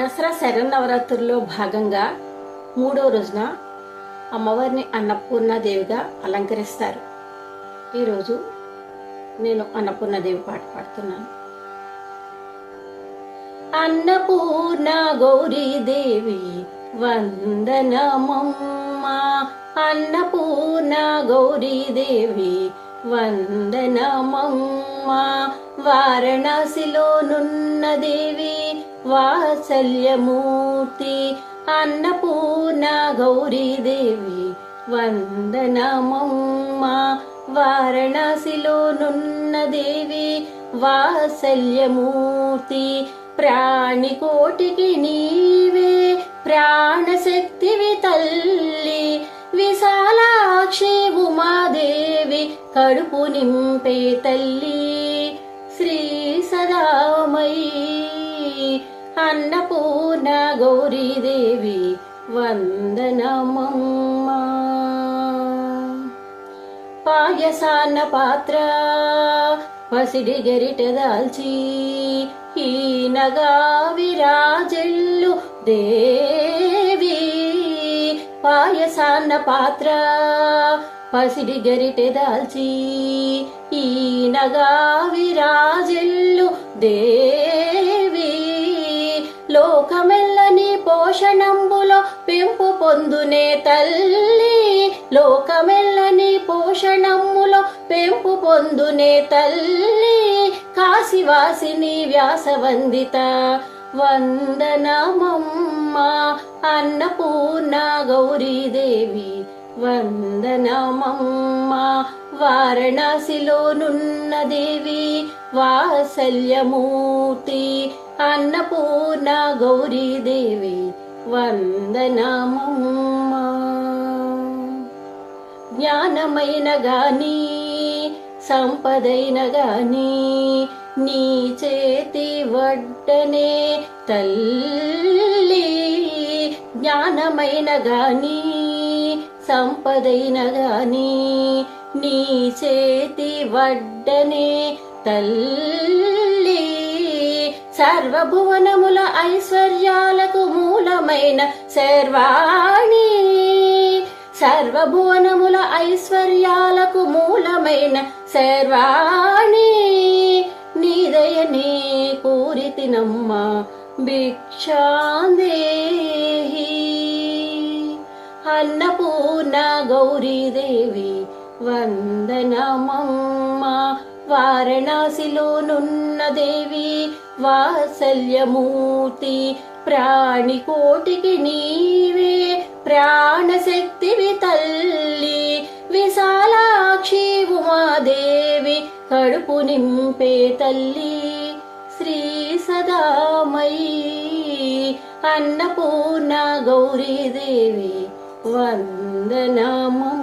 దసరా శరన్నవరాత్రుల్లో భాగంగా మూడో రోజున అమ్మవారిని అన్నపూర్ణాదేవిగా అలంకరిస్తారు. ఈరోజు నేను అన్నపూర్ణాదేవి పాట పాడుతున్నాను. అన్నపూర్ణ గౌరీదేవి వందనమమ్మా. అన్నపూర్ణ గౌరీదేవి వందనమమ్మ. వారణాసిలోనున్న దేవి వాత్సల్యమూర్తి అన్నపూర్ణ గౌరీదేవి వందనమమ్మ వారణాసిలోనున్న దేవి. వాత్సల్యమూర్తి ప్రాణికోటికి నీవే ప్రాణశక్తివి తల్లి. విశాలాక్షి ఉమాదేవి కడుపు నింపే తల్లి. శ్రీ సదామయి. అన్నపూర్ణ గౌరీదేవి వందనమమ్మ. పాయసాన్న పాత్ర పసిడి గరిట దాల్చి ఈనగా విరాజెల్లు దేవి. పాయసాన్న పాత్ర పసిడి గరిటె దాల్చి ఈనగా విరాజెల్లు దేవి. పొందునే తల్లి లోకమెల్లని పోషణములో పెంపు పొందునే తల్లి కాశివాసిని వ్యాసవందిత. వందనమమ్మ అన్నపూర్ణ గౌరీదేవి. వందనమమ్మ వారణాసిలోనున్న దేవి. వాసల్యమూర్తి అన్నపూర్ణ గౌరీదేవి. వందనమమ్మ. జ్ఞానమైన గాని సంపదైన గాని నీ చేతి వడ్డనే తల్లి. జ్ఞానమైన గాని సంపదైన గాని నీ చేతి వడ్డనే తల్లి. సర్వభువనముల ఐశ్వర్యాలకు మూలమైన సర్వాణి సర్వభువనముల ఐశ్వర్యాలకు మూలమైన సర్వాణి నీదయనే పూరితినమ్మ భిక్షాందేహి. అన్నపూర్ణ గౌరీదేవి వందనమమ్మ. వారణాసిలోనున్న దేవి వాత్సల్యమూర్తి ప్రాణికోటికి నీవే ప్రాణశక్తివి తల్లి విశాలాక్షి ఉమాదేవి కడుపు నింపే తల్లి శ్రీ సదామయీ అన్నపూర్ణ గౌరీదేవి వందనామం